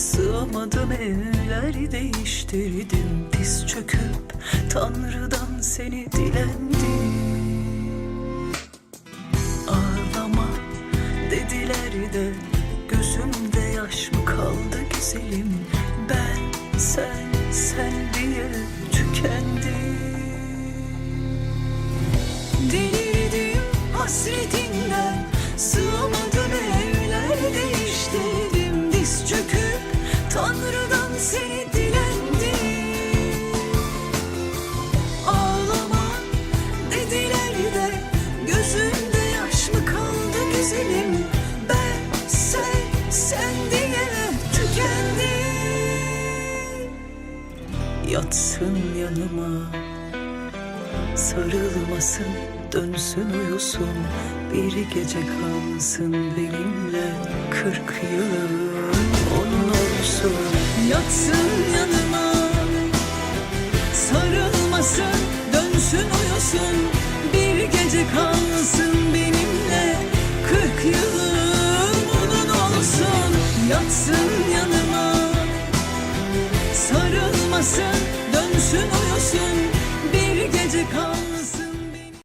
Sığamadım evler değiştirdim. Diz çöküp Tanrı'dan seni dilendim. Ağlama dediler de Gözümde yaş mı kaldı güzelim? Ben sen sen diye tükendim. Delirdim hasretinden Sığamadım Tanrı'dan seni dilendim. Ağlama dediler de Gözümde yaş mı kaldı güzelim Ben sen sen diye tükendim. Yatsın yanıma Sarılmasın, dönsün uyusun. Bir gece kalsın benimle Kırk yıl olsun Yatsın yanıma. Sarılmasın dönsün uyusun. Bir gece kalsın benimle. Kırk yılım onun olsun. Yatsın yanıma. Sarılmasın dönsün uyusun.